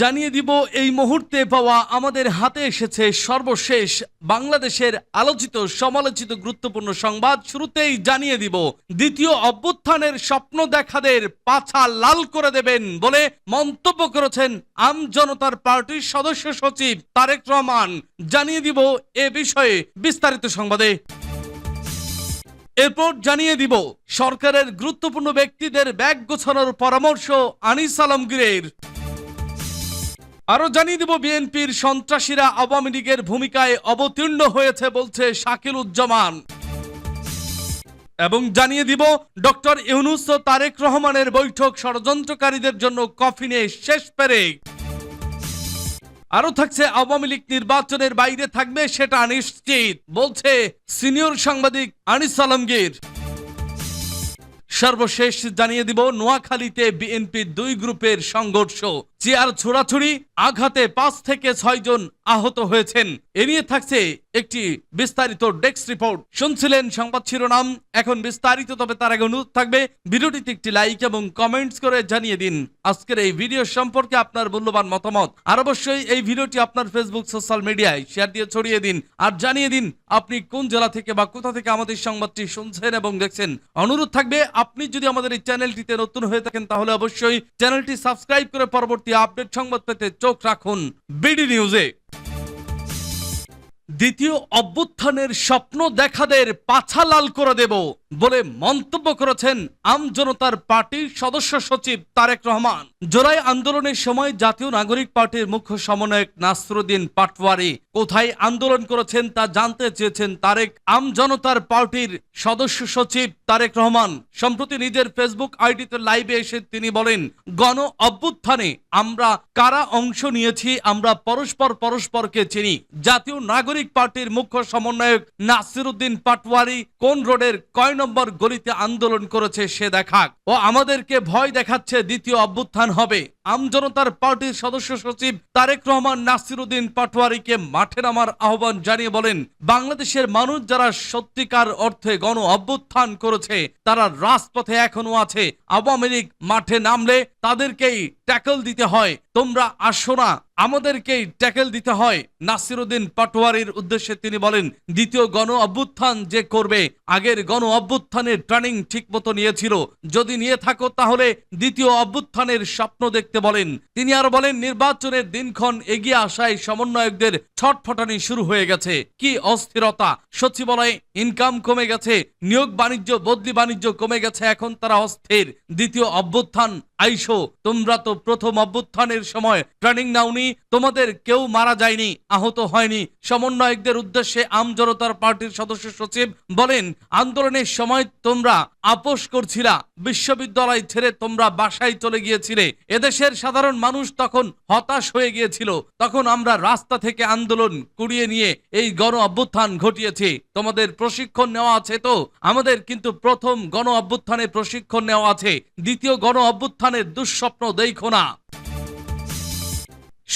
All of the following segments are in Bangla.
জানিয়ে দিব, এই মুহূর্তে পাওয়া আমাদের হাতে এসেছে সর্বশেষ বাংলাদেশের আলোচিত, সমালোচিত গুরুত্বপূর্ণ সংবাদ। শুরুতেই জানিয়ে দিব, দ্বিতীয় অভ্যুত্থানের স্বপ্ন দেখাদের পাছা লাল করে দেবেন বলে মন্তব্য করেছেন আম জনতার পার্টির সদস্য সচিব তারেক রহমান। জানিয়ে দিব এ বিষয়ে বিস্তারিত সংবাদে। এরপর জানিয়ে দিব, সরকারের গুরুত্বপূর্ণ ব্যক্তিদের ব্যাগ গোছানোর পরামর্শ আনিস আলমগীরের। আরও জানিয়ে দিব, বিএনপির সন্ত্রাসীরা আওয়ামী লীগের ভূমিকায় অবতীর্ণ হয়েছে বলছে শাকিল উজ্জামান এবং জানিয়ে দিব, ডক্টর ইউনুস ও তারেক রহমানের বৈঠক ষড়যন্ত্রকারীদের জন্য কফিনে শেষ পেরেক। আরও থাকছে, আওয়ামী লীগ নির্বাচনের বাইরে থাকবে সেটা নিশ্চিত, বলছে সিনিয়র সাংবাদিক আনিস আলমগীর। সর্বশেষ জানিয়ে দিব, নোয়াখালীতে বিএনপির দুই গ্রুপের সংঘর্ষ। চেয়ার ছোড়াছুড়ি আঘাতে পাঁচ থেকে ছয় জন আহত হয়েছেন। এ নিয়ে থাকছে একটি বিস্তারিত ডেস্ক রিপোর্ট। শুনছিলেন সংবাদ শিরোনাম। এখন বিস্তারিত, তবে তার আগে অনুরোধ থাকবে, ভিডিওটিতে একটি লাইক এবং কমেন্টস করে জানিয়ে দিন। আজকের এই ভিডিও সম্পর্কে আপনার মূল্যবান মতামত। আর অবশ্যই এই ভিডিওটি আপনার ফেসবুক সোশ্যাল মিডিয়ায় শেয়ার দিয়ে ছড়িয়ে দিন। আর জানিয়ে দিন, আপনি কোন জেলা থেকে বা কোথা থেকে আমাদের সংবাদটি শুনছেন এবং দেখছেন। অনুরোধ থাকবে, আপনি যদি আমাদের এই চ্যানেলটিতে নতুন হয়ে থাকেন, তাহলে অবশ্যই চ্যানেলটি সাবস্ক্রাইব করে পরবর্তী আপডেট সংবাদ পেতে চোখ রাখুন বিডি নিউজে। দ্বিতীয় অভ্যুত্থানের স্বপ্ন দেখাদের পাছা লাল করে দেব বলে মন্তব্য করেছেন আম জনতার পার্টির সদস্য সচিব তারেক রহমান। জোড়াই আন্দোলনের সময় জাতীয় নাগরিক পার্টির মুখ্য সমন্বয়ক নাসরুদ্দিন পাটওয়ারি কোথায় আন্দোলন করেছেন তা জানতে চেয়েছেন তারেক। আম জনতার পার্টির সদস্য সচিব তারেক রহমান, সম্প্রতি নিজের ফেসবুক আইডিতে লাইভে এসে তিনি বলেন, গণ অভ্যুত্থানে আমরা কারা অংশ নিয়েছি আমরা পরস্পর পরস্পরকে চিনি। জাতীয় নাগরিক পার্টির মুখ্য সমন্বয়ক নাসিরুদ্দিন পাটওয়ারি কোন রোডের কয় নম্বর গলিতে আন্দোলন করেছে সে দেখাক। ও আমাদেরকে ভয় দেখাচ্ছে দ্বিতীয় অভ্যুত্থান হবে। আমজনতার পার্টির সদস্য সচিব তারেক রহমান নাসিরুদ্দিন পাটোয়ারিকে মাঠে নামার আহ্বান জানিয়ে বলেন, বাংলাদেশের মানুষ যারা সত্যিকার অর্থে গণ অভ্যুত্থান করেছে, তারা রাজপথে এখনও আছে। আওয়ামী লীগ মাঠে নামলে তাদেরকেই ট্যাকল দিতে হয়। তোমরা আসো না, আমাদেরকেই ট্যাকেল দিতে হয়। নাসিরুদ্দিন পাটোয়ারির উদ্দেশ্যে তিনি বলেন, দ্বিতীয় গণ অভ্যুত্থান যে করবে, আগের গণ অভ্যুত্থানের ট্রেনিং ঠিক মতো নিয়েছিল। যদি নিয়ে থাকো তাহলে দ্বিতীয় অভ্যুত্থানের স্বপ্ন দেখতে বলেন, তিনি আরও বলেন, নির্বাচনের দিনক্ষণ এগিয়ে আসায় সমন্বয়কদের ছটফটানি শুরু হয়ে গেছে। কি অস্থিরতা? সচিবালয়ে ইনকাম কমে গেছে, নিয়োগ বাণিজ্য, বদলি বাণিজ্য কমে গেছে, এখন তারা অস্থির। দ্বিতীয় অভ্যুত্থান, আইসো, তোমরা তো প্রথম অভ্যুত্থানের সময় ট্রেনিং নাওনি, তোমাদের কেউ মারা যায়নি, আহত হয়নি। সমন্বয়কদের উদ্দেশ্যে আমজনতার পার্টির সদস্য সচিব বলেন, আন্দোলনের সময় তোমরা আপোষ করছিলা, বিশ্ববিদ্যালয় ছেড়ে তোমরা বাসায় চলে গিয়েছিলে। এদেশের সাধারণ মানুষ তখন হতাশ হয়ে গিয়েছিল। তখন আমরা রাস্তা থেকে আন্দোলন কুড়িয়ে নিয়ে এই গণ অভ্যুত্থান ঘটিয়েছি। তোমাদের প্রশিক্ষণ নেওয়া আছে তো? আমাদের কিন্তু প্রথম গণ অভ্যুত্থানে প্রশিক্ষণ নেওয়া আছে। দ্বিতীয় গণ অভ্যুত্থানের দুঃস্বপ্ন দেখো না।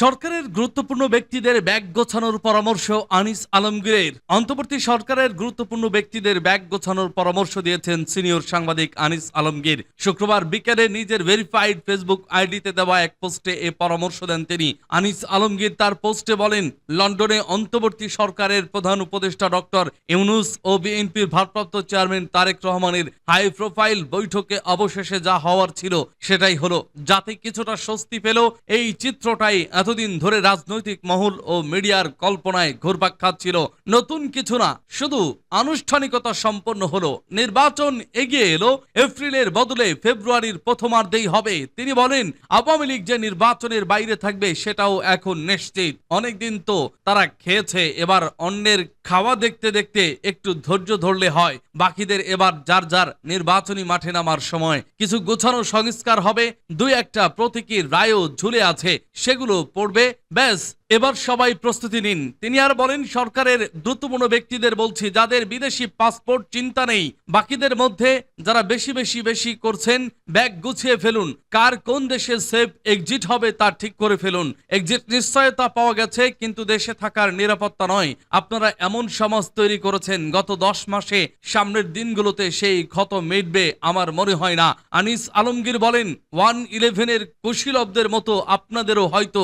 সরকারের গুরুত্বপূর্ণ ব্যক্তিদের ব্যাগ গোছানোর পরামর্শ আনিস আলমগীরের। অন্তর্বর্তী সরকারের গুরুত্বপূর্ণ ব্যক্তিদের ব্যাগ গোছানোর পরামর্শ দিয়েছেন সিনিয়র সাংবাদিক আনিস আলমগীর। শুক্রবার বিকেলে নিজের ভেরিফাইড ফেসবুক আইডিতে দেওয়া এক পোস্টে এ পরামর্শ দেন তিনি। আনিস আলমগীর তার পোস্টে বলেন, লন্ডনে অন্তর্বর্তী সরকারের প্রধান উপদেষ্টা ডক্টর ইউনুস ও বিএনপির ভারপ্রাপ্ত চেয়ারম্যান তারেক রহমানের হাই প্রোফাইল বৈঠকে অবশেষে যা হওয়ার ছিল সেটাই হলো। যাতে কিছুটা স্বস্তি পেল এই চিত্রটাই এতদিন ধরে রাজনৈতিক মহল ও মিডিয়ার কল্পনায় ঘুরপাক খাচ্ছিল। নতুন কিছু না, শুধু আনুষ্ঠানিকতা সম্পন্ন হলো। নির্বাচন এগিয়ে এলো, এপ্রিলের বদলে ফেব্রুয়ারির প্রথমার্ধেই হবে। তিনি বলেন, আওয়ামী লীগ যে নির্বাচনের বাইরে থাকবে সেটাও এখন নিশ্চিত। অনেকদিন তো তারা খেয়েছে, এবার অন্যের খাওয়া দেখতে দেখতে একটু ধৈর্য ধরলে হয়। বাকিদের এবার যার যার নির্বাচনী মাঠে নামার সময়। কিছু গোছানো সংস্কার হবে, দুই একটা প্রতীকীর রায়ও ঝুলে আছে, সেগুলো পড়বে। ব্যাস, এবার সবাই প্রস্তুতি নিন। তিনি আর বলেন, সরকারের দ্রুতপূর্ণ ব্যক্তিদের বলছি, যাদের বিদেশি পাসপোর্ট চিন্তা নেই, বাকিদের মধ্যে যারা বেশি বেশি বেশি করছেন, ব্যাগ গুছিয়ে ফেলুন। কার কোন দেশে সেফ এক্সিট হবে তা ঠিক করে ফেলুন। এক্সিট নিশ্চয়তা পাওয়া গেছে, কিন্তু দেশে থাকার নিরাপত্তা নয়। আপনারা এমন সমাজ তৈরি করেছেন, গত দশ মাসে সামনের দিনগুলোতে সেই ক্ষত মিটবে আমার মনে হয় না। আনিস আলমগীর বলেন, ওয়ান ইলেভেনের কুশীলবদের মতো আপনাদেরও হয়তো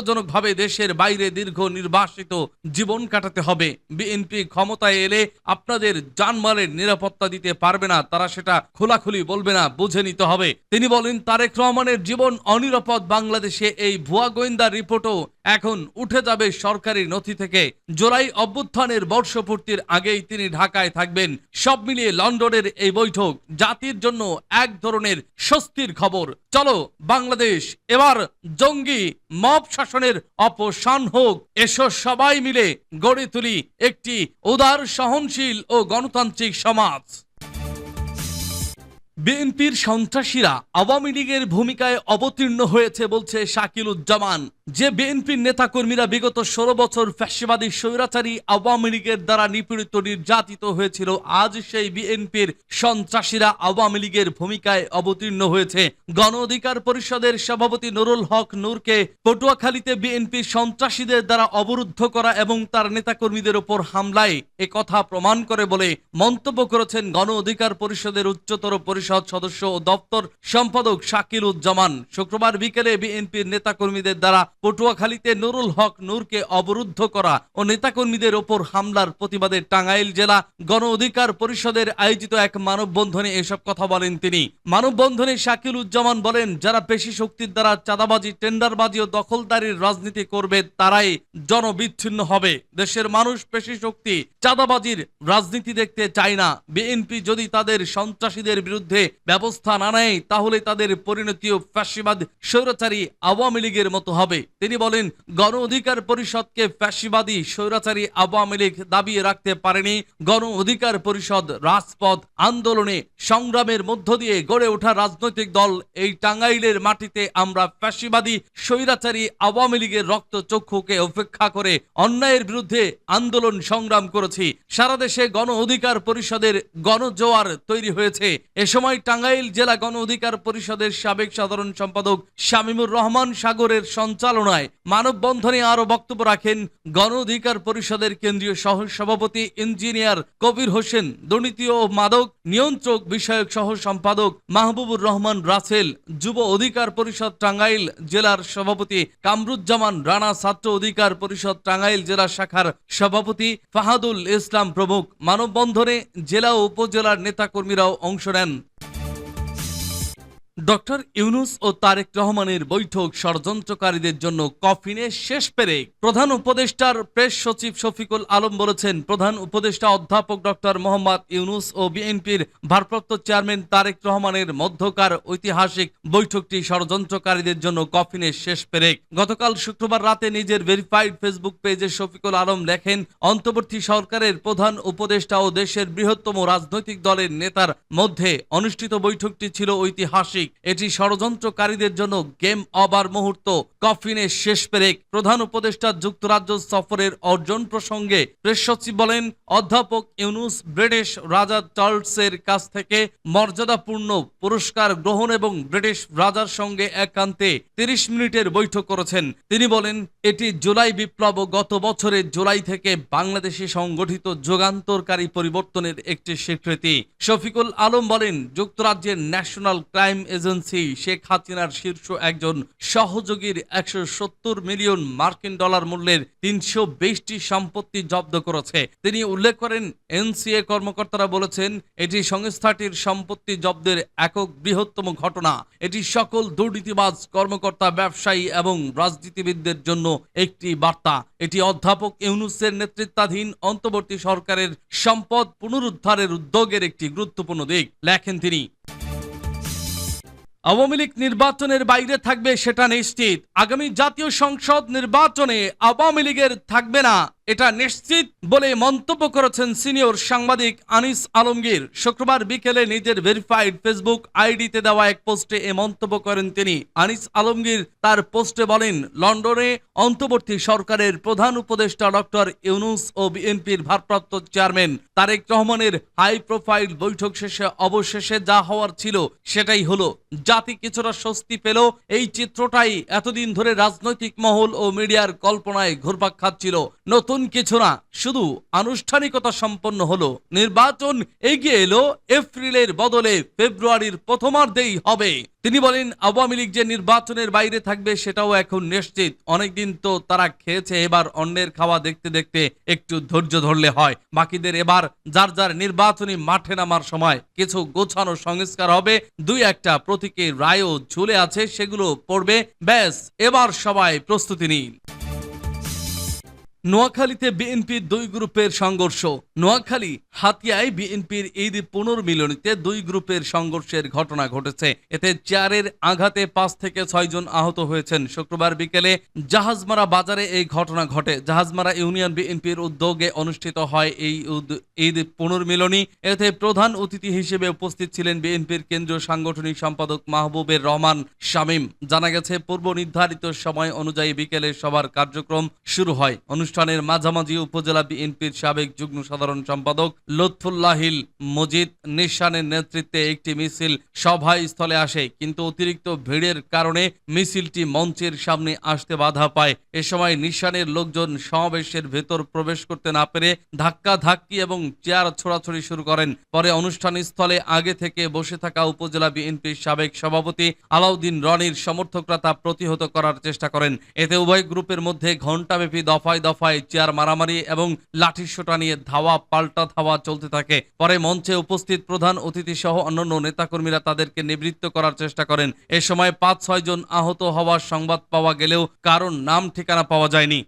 দুর্ভাগ্যজনকভাবে দেশের বাইরে দীর্ঘ নির্বাসিত জীবন কাটাতে হবে। বিএনপি ক্ষমতায় এলে আপনাদের জানমালের নিরাপত্তা দিতে পারবে না, তারা সেটা খোলাখুলি বলবে না, বুঝে নিতে হবে। তিনি বলেন, তারেক রহমানের জীবন অনিরাপদ বাংলাদেশে, এই ভুয়া গোয়েন্দা রিপোর্টও এখন উঠে যাবে সরকারি নথি থেকে। জোলাই অভ্যুত্থানের বর্ষপূর্তির আগেই তিনি ঢাকায় থাকবেন। সব মিলিয়ে লন্ডনের এই বৈঠক জাতির জন্য এক ধরনের স্বস্তির খবর। চলো বাংলাদেশ, এবার জঙ্গি মব শাসনের অপসান হোক। এসো সবাই মিলে গড়ে তুলি একটি উদার সহনশীল ও গণতান্ত্রিক সমাজ। বিএনপির সন্ত্রাসীরা আওয়ামী লীগের ভূমিকায় অবতীর্ণ হয়েছে বলছে শাকিলুজ্জামান। যে বিএনপির নেতাকর্মীরা বিগত ষোলো বছর ফ্যাসিবাদী স্বৈরাচারী আওয়ামী লীগের দ্বারা নিপীড়িত, নির্যাতিত হয়েছিল, আজ সেই বিএনপির সন্ত্রাসীরা আওয়ামী লীগের ভূমিকায় অবতীর্ণ হয়েছে। গণ অধিকার পরিষদের সভাপতি নুরুল হক নূরকে পটুয়াখালীতে বিএনপির সন্ত্রাসীদের দ্বারা অবরুদ্ধ করা এবং তার নেতাকর্মীদের ওপর হামলায় কথা প্রমাণ করে বলে মন্তব্য করেছেন গণ অধিকার পরিষদের উচ্চতর পরিষদ সদস্য ও দপ্তর সম্পাদক শাকিল উজ্জামান শুক্রবার বিকেলে বিএনপির নেতাকর্মীদের দ্বারা পটুয়াখালীতে নুরুল হক নূরকে অবরুদ্ধ করা ও নেতাকর্মীদের ওপর হামলার প্রতিবাদে টাঙ্গাইল জেলা গণ অধিকার পরিষদের আয়োজিত এক মানববন্ধনে এসব কথা বলেন তিনি। মানববন্ধনে শাকিল উজ্জামান বলেন, যারা পেশি শক্তির দ্বারা চাঁদাবাজি, টেন্ডারবাজি ও দখলদারির রাজনীতি করবে, তারাই জনবিচ্ছিন্ন হবে। দেশের মানুষ পেশি শক্তি, চাঁদাবাজির রাজনীতি দেখতে চায় না। বিএনপি যদি তাদের সন্ত্রাসীদের বিরুদ্ধে ব্যবস্থা না নেয়, তাহলে তাদের পরিণতিও ফ্যাসিবাদ স্বৈরাচারী আওয়ামী লীগের মতো হবে। তিনি বলেন, গণ অধিকার পরিষদকে ফ্যাসিবাদী স্বৈরাচারী আওয়ামী লীগ দাবিয়ে রাখতে পারেনি। গণ অধিকার পরিষদ রাজপথ আন্দোলনে সংগ্রামের মধ্য দিয়ে গড়ে ওঠা রাজনৈতিক দল এই টাঙ্গাইলের মাটিতে আমরা ফ্যাসিবাদী স্বৈরাচারী আওয়ামী লীগের রক্ত চক্ষুকে উপেক্ষা করে অন্যায়ের বিরুদ্ধে আন্দোলন সংগ্রাম করেছি। সারা দেশে গণ অধিকার পরিষদের গণজোয়ার তৈরি হয়েছে। এ সময় টাঙ্গাইল জেলা গণ অধিকার পরিষদের সাবেক সাধারণ সম্পাদক শামীমুর রহমান সাগরের সঞ্চালনায় মানববন্ধনে আরও বক্তব্য রাখেন গণ অধিকার পরিষদের কেন্দ্রীয় সহ সভাপতি ইঞ্জিনিয়ার কবির হোসেন, দুর্নীতি ও মাদক নিয়ন্ত্রক বিষয়ক সহ সম্পাদক মাহবুবুর রহমান রাসেল, যুব অধিকার পরিষদ টাঙ্গাইল জেলার সভাপতি কামরুজ্জামান রানা, ছাত্র অধিকার পরিষদ টাঙ্গাইল জেলা শাখার সভাপতি ফাহাদুল ইসলাম প্রমুখ। মানববন্ধনে জেলা ও উপজেলার নেতাকর্মীরাও অংশ নেন। ডক্টর ইউনুস ও তারেক রহমানের বৈঠক ষড়যন্ত্রকারীদের জন্য কফিনে শেষ পেরে প্রধান উপদেষ্টার প্রেস সচিব শফিকুল আলম বলেছেন, প্রধান উপদেষ্টা অধ্যাপক ডক্টর মোহাম্মদ ইউনুস ও বিএনপির ভারপ্রাপ্ত চেয়ারম্যান তারেক রহমানের মধ্যকার ঐতিহাসিক বৈঠকটি ষড়যন্ত্রকারীদের জন্য কফিনে শেষ পেরে গতকাল শুক্রবার রাতে নিজের ভেরিফাইড ফেসবুক পেজে শফিকুল আলম লেখেন, অন্তর্বর্তী সরকারের প্রধান উপদেষ্টা ও দেশের বৃহত্তম রাজনৈতিক দলের নেতার মধ্যে অনুষ্ঠিত বৈঠকটি ছিল ঐতিহাসিক। এটি ষড়যন্ত্রকারীদের জন্য গেম অবার মুহূর্ত কফিনে শেষ পেরেক। প্রধান উপদেষ্টা যুক্তরাজ্য সফরের অর্জন প্রসঙ্গে প্রেস সচিব বলেন, অধ্যাপক ইউনুস ব্রিটিশ রাজা চার্লসের কাছ থেকে মর্যাদাপূর্ণ পুরস্কার গ্রহণ এবং ব্রিটিশ রাজার সঙ্গে একান্তে তিরিশ মিনিটের বৈঠক করেছেন। তিনি বলেন, এটি জুলাই বিপ্লব গত বছরের জুলাই থেকে বাংলাদেশে সংগঠিত যুগান্তরকারী পরিবর্তনের একটি স্বীকৃতি। শফিকুল আলম বলেন, যুক্তরাজ্যের ন্যাশনাল ক্রাইম এজেন্সি শেখ হাসিনার শীর্ষ একজন সহযোগীর একশো সত্তর মিলিয়ন মার্কিন ডলার মূল্যের তিনশো বিশটি সম্পত্তি জব্দ করেছে। তিনি উল্লেখ করেন, এনসিএ কর্মকর্তারা বলেছেন, এটি সংস্থাটির সম্পত্তি জব্দের একক বৃহত্তম ঘটনা। এটি সকল দুর্নীতিবাজ কর্মকর্তা, ব্যবসায়ী এবং রাজনীতিবিদদের জন্য একটি বার্তা। এটি অধ্যাপক ইউনুসের নেতৃত্বাধীন অন্তর্বর্তী সরকারের সম্পদ পুনরুদ্ধারের উদ্যোগের একটি গুরুত্বপূর্ণ দিক। লেখেন তিনি। আওয়ামী লীগ নির্বাচনের বাইরে থাকবে সেটা নিশ্চিত। আগামী জাতীয় সংসদ নির্বাচনে আওয়ামী লীগের থাকবে না। এটা নিশ্চিত বলে মন্তব্য করেছেন সিনিয়র সাংবাদিক আনিস আলমগীর। শুক্রবার বিকেলে নিজের ভেরিফাইড ফেসবুক আইডিতে দেওয়া এক পোস্টে এ মন্তব্য করেন তিনি। আনিস আলমগীর তার পোস্টে বলেন, লন্ডনে অন্তর্বর্তী সরকারের প্রধান উপদেষ্টা ডক্টর ইউনুস ও বিএনপির ভারপ্রাপ্ত চেয়ারম্যান তারেক রহমানের হাই প্রোফাইল বৈঠক শেষে অবশেষে যা হওয়ার ছিল সেটাই হলো। জাতি কিছুটা স্বস্তি পেল, এই চিত্রটাই এতদিন ধরে রাজনৈতিক মহল ও মিডিয়ার কল্পনায় ঘুরপাক খাচ্ছিল। নতুন কিছু না, শুধু আনুষ্ঠানিকতা সম্পন্ন হলো। নির্বাচন এগিয়ে এলো, এপ্রিলের বদলে ফেব্রুয়ারির প্রথমার্ধেই হবে। তিনি বলেন, আওয়ামী লীগ যে নির্বাচনের বাইরে থাকবে সেটাও এখন নিশ্চিত। অনেকদিন তো তারা খেয়েছে, এবার অন্যের খাওয়া দেখতে দেখতে একটু ধৈর্য ধরলে হয়। বাকিদের এবার যার যার নির্বাচনী মাঠে নামার সময় কিছু গোছানো সংস্কার হবে। দুই একটা প্রতীকের রায়ও ঝুলে আছে, সেগুলো পড়বে। ব্যাস, এবার সবাই প্রস্তুতি নিন। নোয়াখালীতে বিএনপির দুই গ্রুপের সংঘর্ষ। নোয়াখালী, হাতিয়ায় বিএনপির ঈদ পুনর্মিলনীতে দুই গ্রুপের সংঘর্ষের ঘটনা ঘটেছে। এতে চেয়ারের আঘাতে পাঁচ থেকে ছয় জন আহত হয়েছেন। শুক্রবার বিকেলে জাহাজমারা বাজারে এই ঘটনা ঘটে। জাহাজমারা ইউনিয়ন বিএনপির উদ্যোগে অনুষ্ঠিত হয় এই ঈদ পুনর্মিলনী। এতে প্রধান অতিথি হিসেবে উপস্থিত ছিলেন বিএনপির কেন্দ্রীয় সাংগঠনিক সম্পাদক মাহবুবের রহমান শামীম। জানা গেছে পূর্ব নির্ধারিত সময় অনুযায়ী বিকেলে সবার কার্যক্রম শুরু হয়। অনুষ্ঠানের মাঝামাঝি উপজেলা বিএনপির সাবেক যুগ্ম সাধারণ সম্পাদক লুৎফুল্লাহিল মজিদ নিশানের নেতৃত্বে একটি মিছিল সভাস্থলে আসে, কিন্তু অতিরিক্ত ভিড়ের কারণে মিছিলটি মঞ্চের সামনে আসতে বাধা পায়। এ সময় নিশানের লোকজন সমাবেশের ভেতর প্রবেশ করতে না পেরে ধাক্কা ধাক্কি এবং চেয়ার ছোড়াছড়ি শুরু করেন। পরে অনুষ্ঠান স্থলে আগে থেকে বসে থাকা উপজেলা বিএনপির সাবেক সভাপতি আলাউদ্দিন রনির সমর্থকরা তা প্রতিহত করার চেষ্টা করেন। এতে উভয় গ্রুপের মধ্যে ঘণ্টাব্যাপী দফায় দফায় চেয়ার মারামারি এবং লাঠি সোটা নিয়ে ধাওয়া, পাল্টা ধাওয়া চলতে থাকে। পরে মঞ্চে উপস্থিত প্রধান অতিথি সহ অন্যান্য নেতাকর্মীরা তাদেরকে নিবৃত্ত করার চেষ্টা করেন। এ সময় পাঁচ ছয় জন আহত হওয়ার সংবাদ পাওয়া গেলেও কারণ নাম ঠিকানা পাওয়া যায়নি।